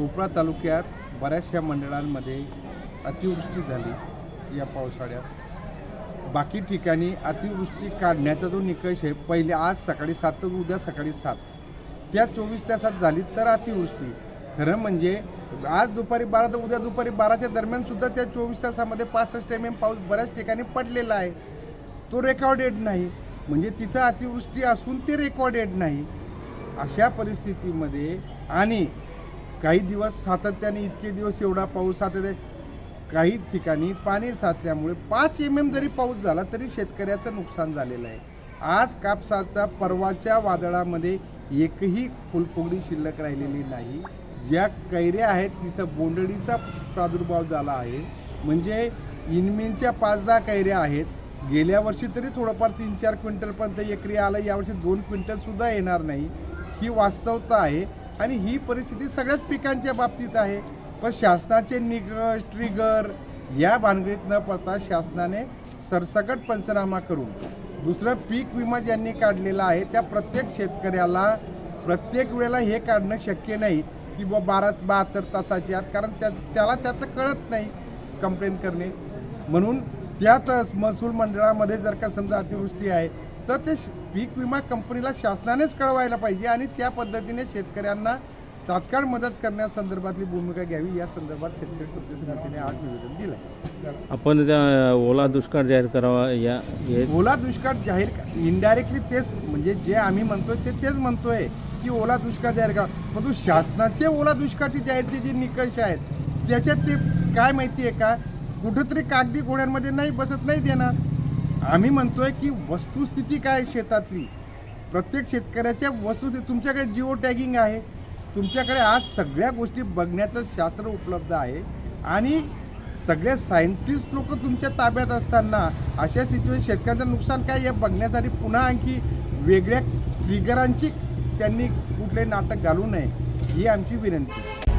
कोपरा तालुक्यात बऱ्याचशा मंडळांमध्ये अतिवृष्टी झाली या पावसाळ्यात. बाकी ठिकाणी अतिवृष्टी काढण्याचा जो निकष आहे पहिले आज सकाळी सात तर उद्या सकाळी सात. त्या चोवीस तासात झाली तर अतिवृष्टी. खरं म्हणजे आज दुपारी बारा तर उद्या दुपारी बाराच्या दरम्यान सुद्धा त्या चोवीस तासामध्ये पासष्ट एम एम पाऊस बऱ्याच ठिकाणी पडलेला आहे. तो रेकॉर्डेड नाही. म्हणजे तिथं अतिवृष्टी असून ते रेकॉर्डेड नाही. अशा परिस्थितीमध्ये आणि काही दिवस सातत्याने इतके दिवस एवढा पाऊस सातत्य काही ठिकाणी पाणी साचल्यामुळे पाच एम एम जरी पाऊस झाला तरी शेतकऱ्याचं नुकसान झालेलं आहे. आज कापसाचा परवाच्या वादळामध्ये एकही फुलफुगडी शिल्लक राहिलेली नाही. ज्या कैऱ्या आहेत तिथं बोंडळीचा प्रादुर्भाव झाला आहे. म्हणजे इनमेनच्या पाच दहा कैऱ्या आहेत. गेल्या वर्षी तरी थोडंफार तीन चार क्विंटलपर्यंत एकरी आलं. यावर्षी दोन क्विंटलसुद्धा येणार नाही. ही वास्तवता आहे. आणि ही परिस्थिती सगळ्याच पिकांच्या बाबतीत आहे. पण शासनाचे निकष ट्रिगर या भानगडीत न पडता शासनाने सरसकट पंचनामा करून दुसरं पीक विमा ज्यांनी काढलेला आहे त्या प्रत्येक शेतकऱ्याला प्रत्येक वेळेला हे काढणं शक्य नाही की बा बारा बहात्तर तासाच्या आत कारण त्या त्याला त्याचं कळत नाही कंप्लेंट करणे. म्हणून त्यातच महसूल मंडळामध्ये जर का समजा अतिवृष्टी आहे तर ते पीक विमा कंपनीला शासनानेच कळवायला पाहिजे आणि त्या पद्धतीने शेतकऱ्यांना तात्काळ मदत करण्यासंदर्भातली भूमिका घ्यावी. या संदर्भात शेतकरी कृती समितीने आज निवेदन दिलं आहे आपण त्या ओला दुष्काळ जाहीर करावा या ओला दुष्काळ जाहीर इनडायरेक्टली तेच म्हणजे जे आम्ही म्हणतोय ते तेच म्हणतोय की ओला दुष्काळ जाहीर करा. परंतु शासनाचे ओला दुष्काळची जाहीरचे जे निकष आहेत त्याच्यात ते काय माहिती आहे का? कुठंतरी कागदी घोड्यांमध्ये नाही बसत नाही देणार. आम्ही म्हणतोय की वस्तुस्थिती काय आहे शेतातली? प्रत्येक शेतकऱ्याच्या वस्तुस्थिती तुमच्याकडे जिओ टॅगिंग आहे. तुमच्याकडे आज सगळ्या गोष्टी बघण्याचं शास्त्र उपलब्ध आहे. आणि सगळे सायंटिस्ट लोक तुमच्या ताब्यात असताना अशा सिच्युएशन शेतकऱ्यांचं नुकसान काय हे बघण्यासाठी पुन्हा आणखी वेगळ्या ट्रिगरांची त्यांनी कुठले नाटक घालू नये ही आमची विनंती